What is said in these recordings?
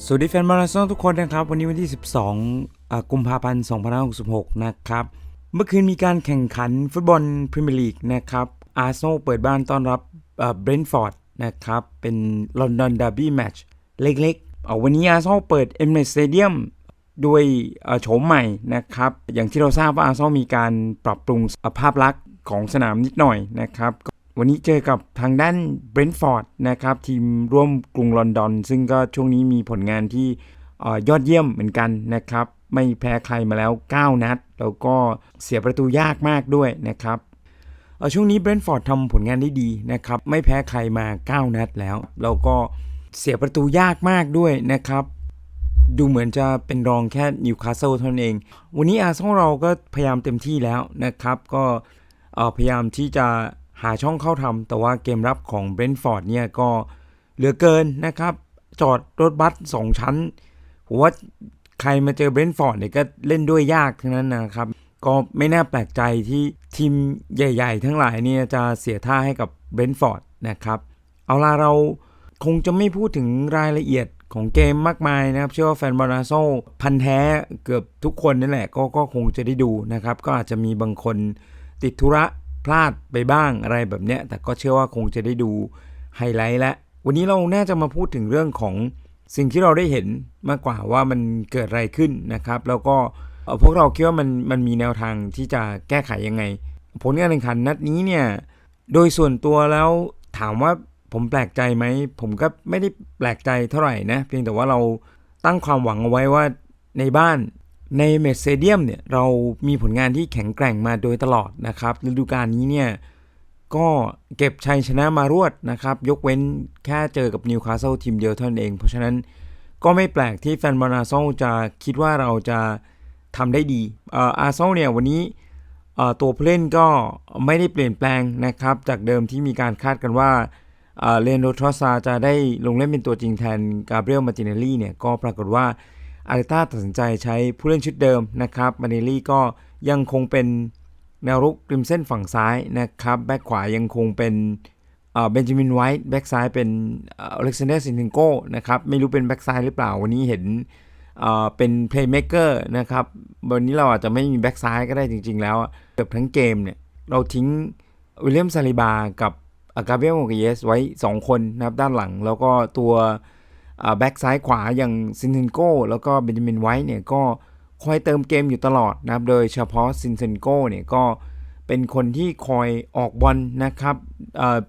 สวัสดีแฟนมาราธอนทุกคนนะครับ วันนี้วันที่ 12อ่ากุมภาพันธ์ 2566 นะครับ เมื่อคืนมีการแข่งขันฟุตบอลพรีเมียร์ลีกนะครับ อาร์เซนอลเปิดบ้านต้อนรับเบรนท์ฟอร์ดนะครับ เป็นลอนดอนดาร์บี้แมตช์เล็กๆ วันนี้อาร์เซนอลเปิดเอ็มเนสเตเดียมด้วยโฉมใหม่นะครับ อย่างที่เราทราบว่าอาร์เซนอลมีการปรับปรุงภาพลักษณ์ของสนามนิดหน่อยนะครับ วันนี้เจอกับทางด้านเบรนท์ฟอร์ดนะครับทีมร่วมกรุงลอนดอน ซึ่งก็ช่วงนี้มีผลงานที่ยอดเยี่ยมเหมือนกันนะครับ ไม่แพ้ใครมาแล้ว 9 นัด แล้วก็เสียประตูยากมากด้วยนะครับช่วงนี้เบรนท์ฟอร์ดทำผลงานได้ดีนะครับ ไม่แพ้ใครมา 9 นัดแล้ว แล้วก็เสียประตูยากมากด้วยนะครับดูเหมือนจะเป็นรองแค่นิวคาสเซิลเท่านั้นเอง วันนี้อาร์เซนอลเราก็พยายามเต็มที่แล้วนะครับ ก็พยายามที่จะ หาช่องเข้าทำแต่ว่าเกมรับของเบรนท์ฟอร์ดเนี่ยก็เหลือเกินนะครับ จอดรถบัสสองชั้นผมว่าใครมาเจอเบรนท์ฟอร์ดเนี่ยก็เล่นด้วยยากทั้งนั้นนะครับ ก็ไม่น่าแปลกใจที่ทีมใหญ่ๆ ทั้งหลายเนี่ยจะเสียท่าให้กับเบรนท์ฟอร์ดนะครับ เอาล่ะเราคงจะไม่พูดถึงรายละเอียดของเกมมากมายนะครับ เชื่อว่าแฟนบอลอาร์เซพันแท้เกือบทุกคนนั่นแหละก็ก็คงจะได้ดูนะครับ ก็อาจจะมีบางคนติดธุระ พลาดไปบ้างอะไรแบบเนี้ย แต่ก็เชื่อว่าคงจะได้ดูไฮไลท์และ วันนี้เราน่าจะมาพูดถึงเรื่องของสิ่งที่เราได้เห็นมากกว่าว่ามันเกิดอะไรขึ้นนะครับ แล้วก็พวกเราคิดว่ามันมันมีแนวทางที่จะแก้ไขยังไง ผลการแข่งขันนัดนี้เนี่ยโดยส่วนตัวแล้วถามว่าผมแปลกใจไหม ผมก็ไม่ได้แปลกใจเท่าไหร่นะ เพียงแต่ว่าเราตั้งความหวังเอาไว้ว่าในบ้าน ในเมสเซเดียมเนี่ยเรามีผลงานที่แข็งแกร่งมาโดยตลอดนะครับฤดูกาลนี้เนี่ยก็เก็บชัยชนะมารวดนะครับ ยกเว้นแค่เจอกับนิวคาสเซิลทีมเดียวเท่านั้นเอง เพราะฉะนั้นก็ไม่แปลกที่แฟนบอลอาร์เซนอลจะคิดว่าเราจะทำได้ดีอาร์เซนอลเนี่ยวันนี้ตัวผู้เล่นก็ไม่ได้เปลี่ยนแปลงนะครับ จากเดิมที่มีการคาดกันว่าเอ่อเลนโดทรอซาจะได้ลงเล่นเป็นตัวจริงแทนกาเบรียลมาติเนลลี่เนี่ยก็ปรากฏว่า อาริต้าตัดสินใจใช้ผู้เล่นชุดเดิมนะครับมาติเนลลี่ก็ยังคงเป็นแนวรุกริมเส้นฝั่งซ้ายนะครับแบ็กขวายังคงเป็นเบนจามินไวท์แบ็กซ้ายเป็นอเล็กซานเดอร์ซินเทนโกนะครับไม่รู้เป็นแบ็กซ้ายหรือเปล่า วันนี้เห็นเป็นเพลย์เม k เกอร์นะครับวันนี้เราอาจจะไม่มีแบ็กซ้ายก็ได้จริง ๆ แล้วเกือบทั้งเกมเนี่ย เราทิ้งวิลเลียมซาลิบากับอากาเบียลโมเกเยสไว้ 2 คนนะครับด้านหลัง แล้วก็ตัว แบ็กซ้ายขวาอย่างซินเทนโกแล้วก็เบนจามินไวท์เนี่ยก็คอยเติมเกมอยู่ตลอดนะครับ โดยเฉพาะซินเซนโกเนี่ยก็เป็นคนที่คอยออกบอลนะครับ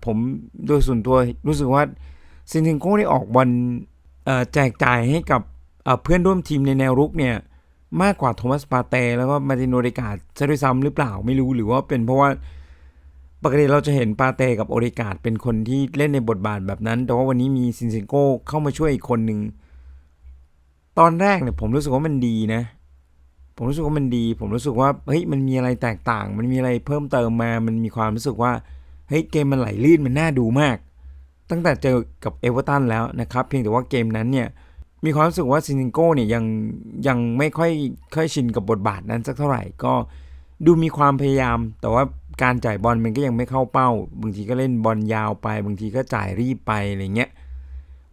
ผมโดยส่วนตัวรู้สึกว่าซินเซนโกได้ออกบอลแจกจ่ายให้กับเพื่อนร่วมทีมในแนวรุกเนี่ยมากกว่าโทมัสปาเต้แล้วก็มาติโนเดกาดซะด้วยซ้ำหรือเปล่าไม่รู้หรือว่าเป็นเพราะว่า ปกติเราจะเห็นปาเต้กับโอเดกาดเป็นคนที่เล่นในบทบาทแบบนั้น แต่ว่าวันนี้มีซินเซนโก้เข้ามาช่วยอีกคนหนึ่ง ตอนแรกเนี่ยผมรู้สึกว่ามันดีนะ ผมรู้สึกว่ามันดี ผมรู้สึกว่าเฮ้ยมันมีอะไรแตกต่าง มันมีอะไรเพิ่มเติมมา มันมีความรู้สึกว่าเฮ้ยเกมมันไหลลื่นมันน่าดูมาก ตั้งแต่เจอกับเอเวอร์ตันแล้วนะครับเพียงแต่ว่าเกมนั้นเนี่ยมีความรู้สึกว่าซินโก้เนี่ยยังยังไม่ค่อยค่อยชินกับบทบาทนั้นสักเท่าไหร่ก็ดูมีความพยายามแต่ว่า การจ่ายบอลมันก็ยังไม่เข้าเป้า บางทีก็เล่นบอลยาวไป บางทีก็จ่ายรีบไปอะไรเงี้ย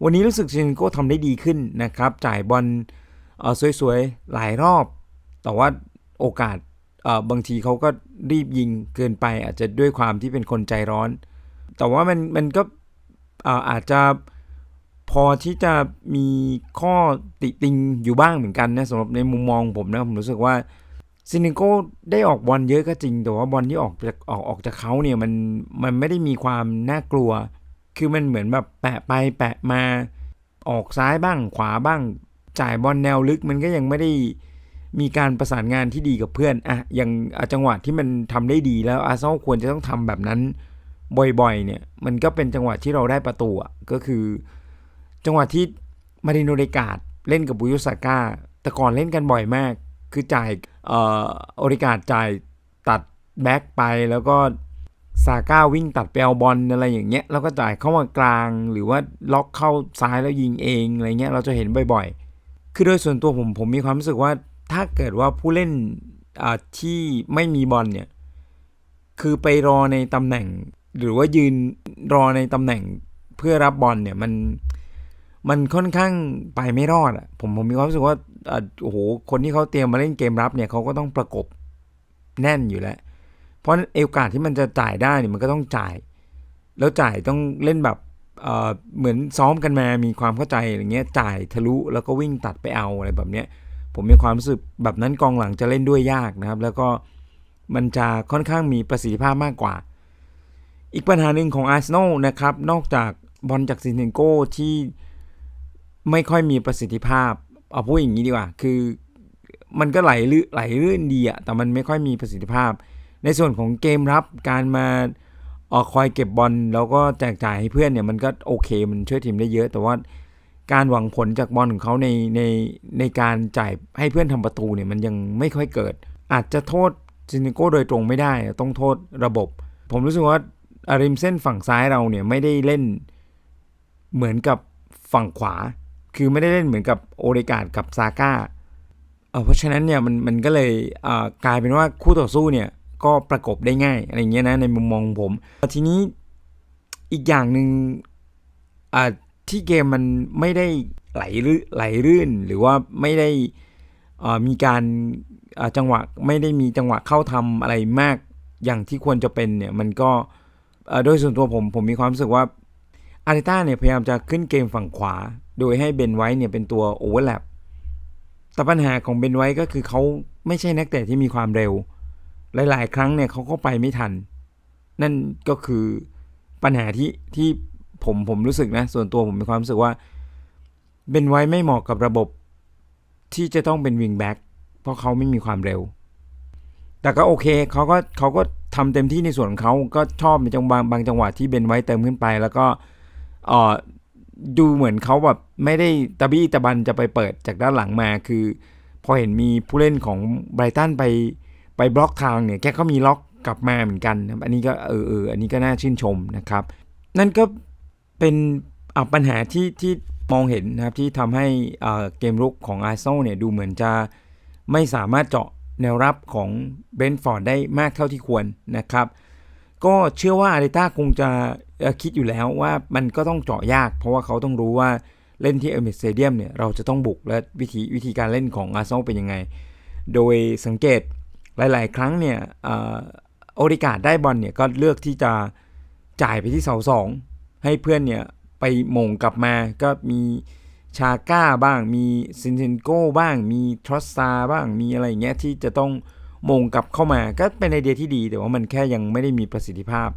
วันนี้รู้สึกซินโก้ทำได้ดีขึ้นนะครับ จ่ายบอลเออสวยๆ หลายรอบ แต่ว่าโอกาสเออบางทีเขาก็รีบยิงเกินไป อาจจะด้วยความที่เป็นคนใจร้อน แต่ว่ามันมันก็อ่ออาจจะพอที่จะมีข้อติติงอยู่บ้างเหมือนกันนะสำหรับในมุมมองผมนะผมรู้สึกว่า ซินิโก้ได้ออกบอลเยอะก็จริง แต่ว่าบอลที่ออกจากออกออกจากเขาเนี่ยมันมันไม่ได้มีความน่ากลัว คือมันเหมือนแบบแปะไปแปะมาออกซ้ายบ้างขวาบ้าง จ่ายบอลแนวลึกมันก็ยังไม่ได้มีการประสานงานที่ดีกับเพื่อนอะอย่างจังหวะที่มันทำได้ดีแล้วอาร์เซนอลควรจะต้องทำแบบนั้นบ่อยๆ เนี่ย มันก็เป็นจังหวะที่เราได้ประตูอะก็คือ จังหวะที่มาริโนเดกาดเล่นกับบุยุสาก้า แต่ก่อนเล่นกันบ่อยมาก คือจ่ายเอ่อโอริกาดจ่ายตัดแบ็กไปแล้วก็ซาก้าวิ่งตัดไปเอาบอลอะไรอย่างเงี้ยแล้วก็จ่ายเข้ามากลางหรือว่าล็อกเข้าซ้ายแล้วยิงเองอะไรเงี้ยเราจะเห็นบ่อยๆ คือโดยส่วนตัวผมผมมีความรู้สึกว่าถ้าเกิดว่าผู้เล่นที่ไม่มีบอลเนี่ยคือไปรอในตำแหน่ง หรือว่ายืนรอในตำแหน่งเพื่อรับบอลเนี่ยมัน มันค่อนข้างไปไม่รอดอะผมผมมีความรู้สึกว่าโอ้โหคนที่เขาเตรียมมาเล่นเกมรับเนี่ยเขาก็ต้องประกบแน่นอยู่แล้ว เพราะโอกาสที่มันจะจ่ายได้เนี่ยมันก็ต้องจ่าย แล้วจ่ายต้องเล่นแบบเเหมือนซ้อมกันมามีความเข้าใจอะไรเงี้ยจ่ายทะลุแล้วก็วิ่งตัดไปเอาอะไรแบบเนี้ยผมมีความรู้สึกแบบนั้นกองหลังจะเล่นด้วยยากนะครับ แล้วก็มันจะค่อนข้างมีประสิทธิภาพมากกว่า อีกปัญหาหนึ่งของอาร์เซนอลนะครับนอกจากบอลจากซินเทนโกที่ ไม่ค่อยมีประสิทธิภาพ เอาพูดอย่างนี้ดีกว่า คือมันก็ไหลลื่นไหลลื่นดีอะแต่มันไม่ค่อยมีประสิทธิภาพ ในส่วนของเกมรับการมาเออคอยเก็บบอลแล้วก็แจกจ่ายให้เพื่อนเนี่ยมันก็โอเคมันช่วยทีมได้เยอะ แต่ว่าการหวังผลจากบอลของเขาในในในการจ่ายให้เพื่อนทำประตูเนี่ยมันยังไม่ค่อยเกิด อาจจะโทษซินิโก้โดยตรงไม่ได้ ต้องโทษระบบ ผมรู้สึกว่าอาริมเส้นฝั่งซ้ายเราเนี่ยไม่ได้เล่นเหมือนกับฝั่งขวา คือไม่ได้เล่นเหมือนกับโอเดกาดกับซาก้าเพราะฉะนั้นเนี่ยมันมันก็เลยกลายเป็นว่าคู่ต่อสู้เนี่ยก็ประกบได้ง่ายอะไรเงี้ยนะในมุมมองผมทีนี้อีกอย่างหนึ่งที่เกมมันไม่ได้ไหลลื่นไหลรื่นหรือว่าไม่ได้มีการจังหวะไม่ได้มีจังหวะเข้าทำอะไรมากอย่างที่ควรจะเป็นเนี่ยมันก็โดยส่วนตัวผมผมมีความรู้สึกว่าอาริต้าเนี่ยพยายามจะขึ้นเกมฝั่งขวา โดยให้เบนไว้เนี่ยเป็นตัวโอเวอร์แลปแต่ปัญหาของเบนไว้ก็คือเขาไม่ใช่นักเตะที่มีความเร็ว หลาย ๆ ครั้งเนี่ยเขาก็ไปไม่ทัน นั่นก็คือปัญหาที่ที่ผมผมรู้สึกนะ ส่วนตัวผมมีความรู้สึกว่าเบนไว้ไม่เหมาะกับระบบที่จะต้องเป็นวิงแบ็กเพราะเขาไม่มีความเร็ว แต่ก็โอเคเขาก็เขาก็ทำเต็มที่ในส่วนของเขาก็ชอบในจังบางบางจังหวะที่เบนไว้เติมขึ้นไป แล้วก็เออ ดูเหมือนเขาแบบไม่ได้ตะบี้ตะบันจะไปเปิดจากด้านหลังมาคือ พอเห็นมีผู้เล่นของไบรตันไปไปบล็อกทางเนี่ยแกก็มีล็อกกลับมาเหมือนกันอันนี้ก็เออเอออันนี้ก็น่าชื่นชมนะครับ นั่นก็เป็นปัญหาที่ที่มองเห็นนะครับที่ทำให้เกมรุกของอาร์เซนอลเนี่ยดูเหมือนจะไม่สามารถเจาะแนวรับของเบนท์ฟอร์ดได้มากเท่าที่ควรนะครับ ก็เชื่อว่าอาริต้าคงจะคิดอยู่แล้วว่ามันก็ต้องเจาะยาก เพราะว่าเขาต้องรู้ว่าเล่นที่เอเมสเตเดียมเนี่ยเราจะต้องบุกและวิธีวิธีการเล่นของอาร์เซนอลเป็นยังไง โดยสังเกตหลาย ๆ ครั้งเนี่ยโอริกาดได้บอลเนี่ยก็เลือกที่จะจ่ายไปที่เสาสองให้เพื่อนเนี่ยไปมงกลับมาก็มีชาก้าบ้าง มีซินเทนโก้บ้าง มีทรอสซาบ้างมีอะไรเงี้ยที่จะต้อง มงกลับเข้ามาก็เป็นไอเดียที่ดี แต่ว่ามันแค่ยังไม่ได้มีประสิทธิภาพ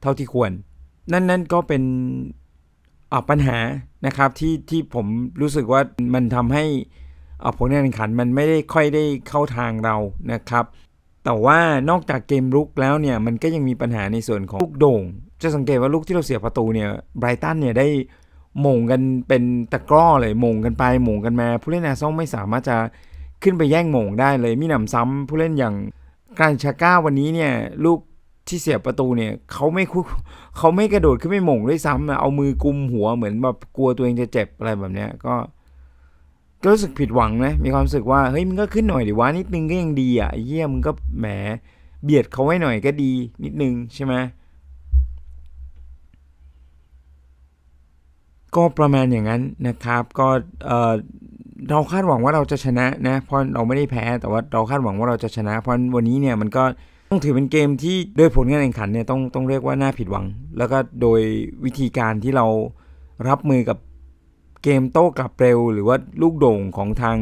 เท่าที่ควร นั่นนั่นก็เป็นปัญหานะครับที่ที่ผมรู้สึกว่ามันทำให้ผลการแข่งขันมันไม่ได้ค่อยได้เข้าทางเรานะครับ แต่ว่านอกจากเกมรุกแล้วเนี่ยมันก็ยังมีปัญหาในส่วนของลูกโด่ง จะสังเกตว่าลูกที่เราเสียประตูเนี่ยไบรตันเนี่ยได้มงกันเป็นตะกร้อเลยมงกันไปมงกันมา ผู้เล่นอาซองไม่สามารถจะ ขึ้นไปแย่งมงได้เลยมีหนำซ้ำผู้เล่นอย่างการชาก้าวันนี้เนี่ยลูกที่เสียประตูเนี่ยเขาไม่คุเขาไม่กระโดดขึ้นไปมงด้วยซ้ำเอามือกุมหัวเหมือนแบบกลัวตัวเองจะเจ็บอะไรแบบเนี้ยก็ก็รู้สึกผิดหวังนะมีความรู้สึกว่าเฮ้ยมึงก็ขึ้นหน่อยดิวะนิดนึงก็ยังดีอะเยี่ยมึงก็แหมเบียดเขาไว้หน่อยก็ดีนิดนึงใช่ไหมก็ประมาณอย่างนั้นนะครับ ก็เออ เราคาดหวังว่าเราจะชนะนะเพราะเราไม่ได้แพ้แต่ว่าเราคาดหวังว่าเราจะชนะ เพราะวันนี้เนี่ยมันก็ต้องถือเป็นเกมที่ด้วยผลการแข่งขันเนี่ยต้องต้องเรียกว่าน่าผิดหวัง แล้วก็โดยวิธีการที่เรารับมือกับเกมโต้กลับเร็ว หรือว่าลูกโด่งของทาง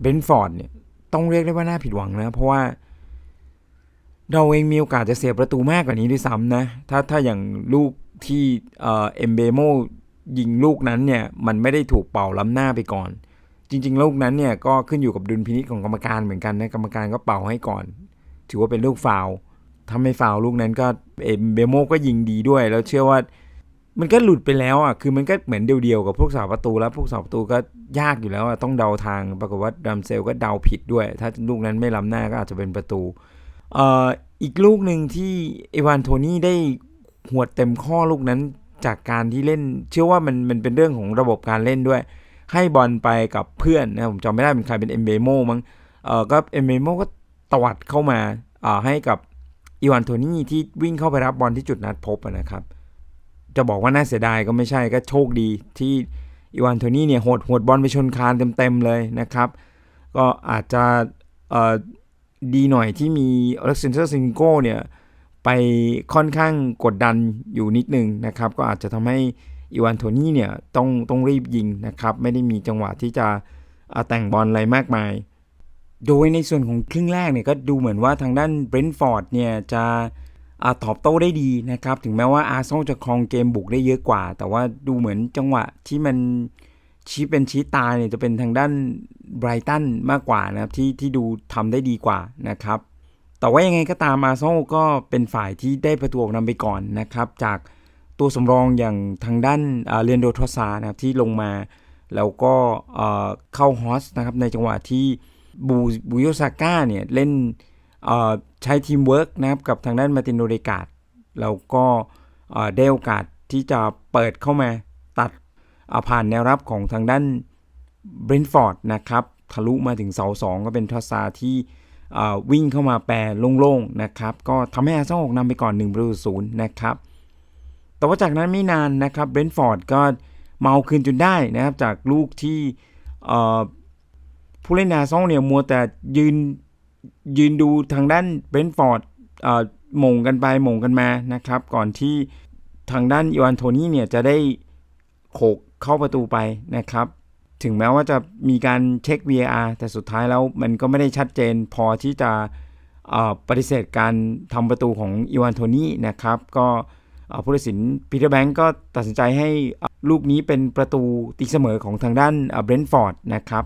เบนฟอร์ดเนี่ยต้องเรียกได้ว่าน่าผิดหวังนะ เพราะว่า เราเองมีโอกาสจะเสียประตูมากกว่านี้ด้วยซ้ำนะ ถ้าถ้าอย่างลูกที่เอ็มเบโมยิงลูกนั้นเนี่ยมันไม่ได้ถูกเป่าล้ำหน้าไปก่อน จริงๆลูกนั้นเนี่ยก็ขึ้นอยู่กับดุลพินิจของกรรมการเหมือนกันนะกรรมการก็เป่าให้ก่อน ถือว่าเป็นลูกฟาวถ้าไม่ฟาวลูกนั้นก็เอมเบโมก็ยิงดีด้วย แล้วเชื่อว่า มันก็หลุดไปแล้วอะคือมันก็เหมือนเดียวๆกับพวกสาวประตูแล้วพวกสาวประตูก็ยากอยู่แล้วอะต้องเดาทางปรากฏว่าดัมเซลก็เดาผิดด้วย ถ้าลูกนั้นไม่ล้ำหน้าก็อาจจะเป็นประตูเอ่ออีกลูกหนึ่งที่เอวานโทนี่ได้หัวเต็มข้อลูกนั้นจากการที่เล่น เชื่อว่ามันมันเป็นเรื่องของระบบการเล่นด้วย ให้บอลไปกับเพื่อนนะผมจำไม่ได้เป็นใครเป็นเอ็มเบโมมั้งเออก็เอ็มเบโมก็ตวัดเข้ามาอ่าให้กับอีวานโทนี่ที่วิ่งเข้าไปรับบอลที่จุดนัดพบนะครับ จะบอกว่าน่าเสียดายก็ไม่ใช่ก็โชคดีที่อีวานโทนี่เนี่ยหดหดบอลไปชนคานเต็มๆเลยนะครับ ก็อาจจะเอ่อดีหน่อยที่มีอเล็กซานเดอร์ซิงโก้เนี่ยไปค่อนข้างกดดันอยู่นิดนึงนะครับ ก็อาจจะทำให้ อีวานโทนี่เนี่ยต้องต้องรีบยิงนะครับ ไม่ได้มีจังหวะที่จะแต่งบอลอะไรมากมาย โดยในส่วนของครึ่งแรกเนี่ยก็ดูเหมือนว่าทางด้านเบรนท์ฟอร์ดเนี่ยจะอาตอบโต้ได้ดีนะครับ ถึงแม้ว่าอาร์เซนอลจะครองเกมบุกได้เยอะกว่า แต่ว่าดูเหมือนจังหวะที่มันชี้เป็นชี้ตายเนี่ยจะเป็นทางด้านไบรตันมากกว่านะครับที่ที่ดูทำได้ดีกว่านะครับแต่ว่ายังไงก็ตามอาร์เซนอลก็เป็นฝ่ายที่ได้ประตูนำไปก่อนนะครับ จาก ตัวสำรองอย่างทางด้านเรียนโดทอซานะครับที่ลงมา แล้วก็เข้าฮอสนะครับในจังหวะที่บูบูโยซาก้าเนี่ยเล่นใช้ทีมเวิร์กนะครับกับทางด้านมาตินโดเดกาดแล้วก็เอ่อได้โอกาสที่จะเปิดเข้ามาตัดอ่อผ่านแนวรับของทางด้านเบรนฟอร์ดนะครับทะลุมาถึงเสาสองก็เป็นทอสซาที่วิ่งเข้ามาแปรโล่งๆนะครับ ก็ทำให้อาร์เซนอลออกนำไปก่อน1ประตูศูนย์นะครับ แต่ว่าจากนั้นไม่นานนะครับเบรนท์ฟอร์ดก็เมาคืนจนได้นะครับ จากลูกที่ผู้เล่นอาซอลเนี่ยมัวแต่ยืนยืนดูทางด้านเบรนท์ฟอร์ดหม่งกันไปหม่งกันมานะครับ ก่อนที่ทางด้านอีวานโทนี่เนี่ยจะได้โขกเข้าประตูไปนะครับ ถึงแม้ว่าจะมีการเช็ค VAR แต่สุดท้ายแล้วมันก็ไม่ได้ชัดเจนพอที่จะปฏิเสธการทำประตูของอีวานโทนี่นะครับ ก็ ผู้ตัดสินปีเตอร์แบงก์ก็ตัดสินใจให้ลูกนี้เป็นประตูตีเสมอของทางด้านเบรนท์ฟอร์ดนะครับ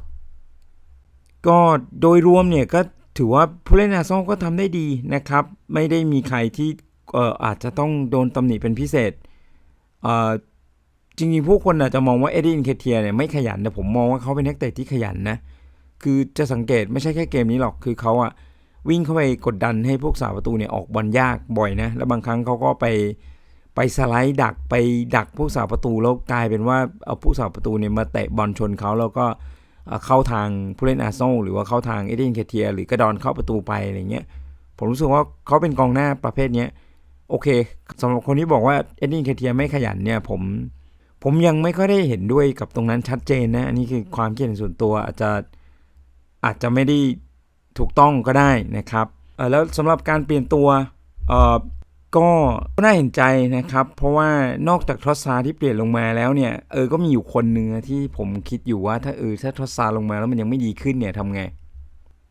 ก็โดยรวมเนี่ยก็ถือว่าผู้เล่นอาร์เซนอลก็ทำได้ดีนะครับ ไม่ได้มีใครที่เอ่ออาจจะต้องโดนตำหนิเป็นพิเศษอ่อจริงๆ ผู้คนอาจจะมองว่าเอ็ดดี้อินเคเทียเนี่ยไม่ขยันแต่ผมมองว่าเขาเป็นนักเตะที่ขยันนะ คือจะสังเกตไม่ใช่แค่เกมนี้หรอกคือเขาอะวิ่งเข้าไปกดดันให้พวกสาวประตูเนี่ยออกบอลยากบ่อยนะ แล้วบางครั้งเขาก็ไป ไปสไลด์ดักไปดักผู้สาประตูแล้วกลายเป็นว่าเอาผู้สาประตูเนี่ยมาเตะบอลชนเขาแล้วก็เข้าทางผู้เล่นอาร์เซนอลหรือว่าเข้าทางเอเดนเคเทีย หรือกระดอนเข้าประตูไปอะไรเงี้ยผมรู้สึกว่าเขาเป็นกองหน้าประเภทเนี้ยโอเคสำหรับคนที่บอกว่าเอเดนเคเทียไม่ขยันเนี่ยผมผมยังไม่ค่อยได้เห็นด้วยกับตรงนั้นชัดเจนนะอันนี้คือความคิดเห็นส่วนตัวอาจจะอาจจะไม่ได้ถูกต้องก็ได้นะครับแล้วสำหรับการเปลี่ยนตัวเก็น่าเห็นใจนะครับ เพราะว่านอกจากทอสซาที่เปลี่ยนลงมาแล้วเนี่ยเออก็มีอยู่คนหนึ่งที่ผมคิดอยู่ว่าถ้าเออถ้าทอสซาลงมาแล้วมันยังไม่ดีขึ้นเนี่ยทำไง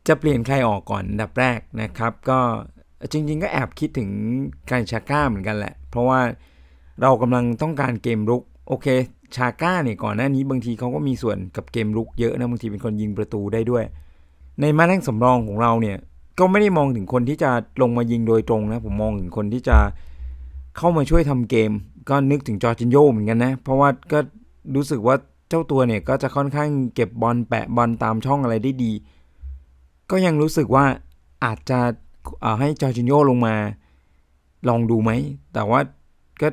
จะเปลี่ยนใครออกก่อนดับแรกนะครับ ก็จริง ๆ ก็แอบคิดถึงการชาก้าเหมือนกันแหละ เพราะว่าเรากำลังต้องการเกมรุกโอเค ชาก้าเนี่ยก่อนหน้านี้บางทีเขาก็มีส่วนกับเกมรุกเยอะนะบางทีเป็นคนยิงประตูได้ด้วย ในมาแรงสำรองของเราเนี่ย ก็ไม่ได้มองถึงคนที่จะลงมายิงโดยตรงนะ ผมมองถึงคนที่จะเข้ามาช่วยทำเกม ก็นึกถึงจอร์จินโยเหมือนกันนะ เพราะว่าก็รู้สึกว่าเจ้าตัวเนี่ยก็จะค่อนข้างเก็บบอลแปะบอลตามช่องอะไรได้ดี ก็ยังรู้สึกว่าอาจจะให้จอร์จินโยลงมาลองดูไหม แต่ว่าก็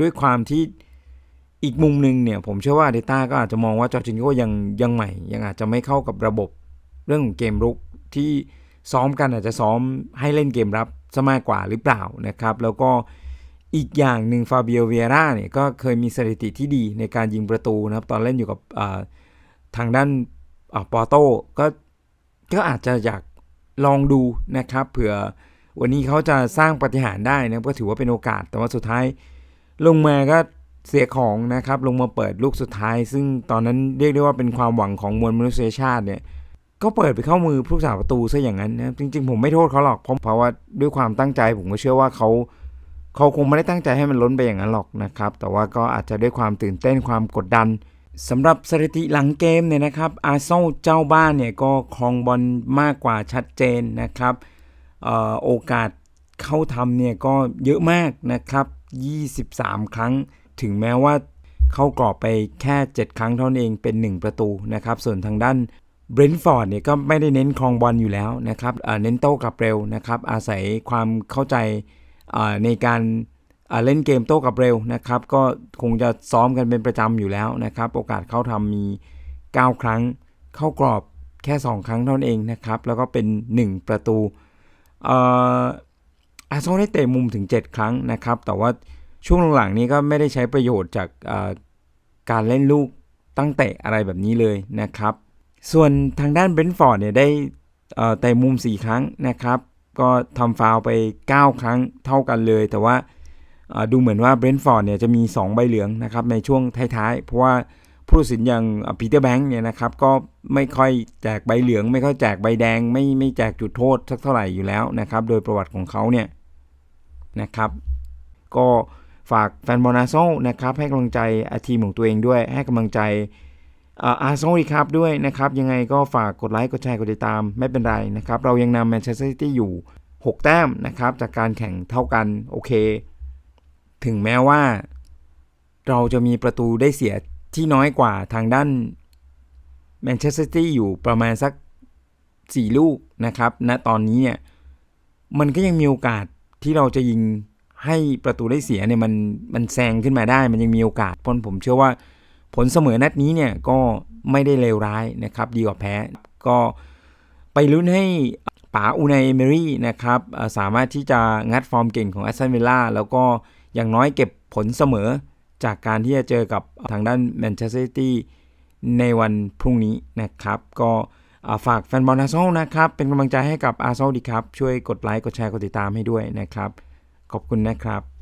ด้วยความที่อีกมุมหนึ่งเนี่ย ผมเชื่อว่าเดต้าก็อาจจะมองว่าจอร์จินโยยังยังใหม่ ยังอาจจะไม่เข้ากับระบบเรื่องของเกมรุกที่ ซ้อมกันอาจจะซ้อมให้เล่นเกมรับซะมากกว่าหรือเปล่านะครับ แล้วก็อีกอย่างหนึ่งฟาเบียเวียร่าเนี่ยก็เคยมีสถิติที่ดีในการยิงประตูนะครับ ตอนเล่นอยู่กับทางด้านอปอโต้ก็ก็อาจจะอยากลองดูนะครับเผื่อวันนี้เขาจะสร้างปาฏิหารย์ได้นะก็ถือว่าเป็นโอกาส แต่ว่าสุดท้ายลงมาก็เสียของนะครับ ลงมาเปิดลูกสุดท้าย ซึ่งตอนนั้นเรียกได้ว่าเป็นความหวังของมวลมนุษยชาติเนี่ย ก็เปิดไปเข้ามือผู้สาประตูซะอย่างนั้นนะจริง ๆ ผมไม่โทษเขาหรอกเพราะเพราะว่าด้วยความตั้งใจผมก็เชื่อว่าเขาเขาคงไม่ได้ตั้งใจให้มันล้นไปอย่างนั้นหรอกนะครับ แต่ว่าก็อาจจะด้วยความตื่นเต้นความกดดันสำหรับสถิติหลังเกมเนี่ยนะครับอาร์เซนอลเจ้าบ้านเนี่ยก็ครองบอลมากกว่าชัดเจนนะครับออโอกาสเข้าทำเนี่ยก็เยอะมากนะครับ 23 ครั้ง ถึงแม้ว่าเข้ากรอบไปแค่ 7 ครั้งเท่านั้นเองเป็น 1 ประตูนะครับ ส่วนทางด้าน เบรนท์ฟอร์ดเนี่ยก็ไม่ได้เน้นครองบอลอยู่แล้วนะครับเน้นโต้กลับเร็วนะครับ อาศัยความเข้าใจในการเล่นเกมโต้กลับเร็วนะครับ ก็คงจะซ้อมกันเป็นประจำอยู่แล้วนะครับ โอกาสเข้าทำมี 9 ครั้ง เข้ากรอบแค่ 2 ครั้งเท่านั้นเองนะครับ แล้วก็เป็น 1 ประตูอาร์ซอลได้เตะมุมถึง 7 ครั้งนะครับ แต่ว่าช่วงหลังๆนี้ก็ไม่ได้ใช้ประโยชน์จากการเล่นลูกตั้งเตะอะไรแบบนี้เลยนะครับ ส่วนทางด้านเบนท์ฟอร์ดเนี่ยได้เอ่อเตะมุม 4 ครั้งนะครับ ก็ทำฟาวไป 9 ครั้งเท่ากันเลย แต่ว่าดูเหมือนว่าเบนท์ฟอร์ดเนี่ยจะมี 2 ใบเหลืองนะครับในช่วงท้ายๆ เพราะว่าผู้ตัดสินอย่างปีเตอร์แบงค์เนี่ยนะครับก็ไม่ค่อยแจกใบเหลือง ไม่ค่อยแจกใบแดง ไม่ไม่แจกจุดโทษสักเท่าไหร่อยู่แล้วนะครับ โดยประวัติของเขาเนี่ยนะครับ ก็ฝากแฟนบอลอาร์เซนอลนะครับให้กำลังใจอาทีมของตัวเองด้วยให้กำลังใจ อาร์เซนอลอีกครับด้วยนะครับ ยังไงก็ฝากกดไลค์กดแชร์กดติดตามไม่เป็นไรนะครับ เรายังนำแมนเชสเตอร์ซิตี้อยู่ 6 แต้มนะครับ จากการแข่งเท่ากันโอเค ถึงแม้ว่า เราจะมีประตูได้เสียที่น้อยกว่าทางด้านแมนเชสเตอร์ซิตี้อยู่ประมาณสัก 4 ลูกนะครับณตอนนี้เนี่ยมันก็ยังมีโอกาสที่เราจะยิงให้ประตูได้เสียเนี่ยมันมันแซงขึ้นมาได้ มันยังมีโอกาสเพราะผมเชื่อว่า ผลเสมอนัดนี้เนี่ยก็ไม่ได้เลวร้ายนะครับ ดีกว่าแพ้ ก็ไปลุ้นให้ป๋าอูนายเอเมรี่นะครับสามารถที่จะงัดฟอร์มเก่งของแอสตันวิลล่าแล้วก็อย่างน้อยเก็บผลเสมอจากการที่จะเจอกับทางด้านแมนเชสเตอร์ซิตี้ในวันพรุ่งนี้นะครับ ก็ฝากแฟนบอลอาร์เซนอลนะครับ เป็นกำลังใจให้กับอาร์เซนอลดีครับ ช่วยกดไลค์ กดแชร์ กดติดตามให้ด้วยนะครับ ขอบคุณนะครับ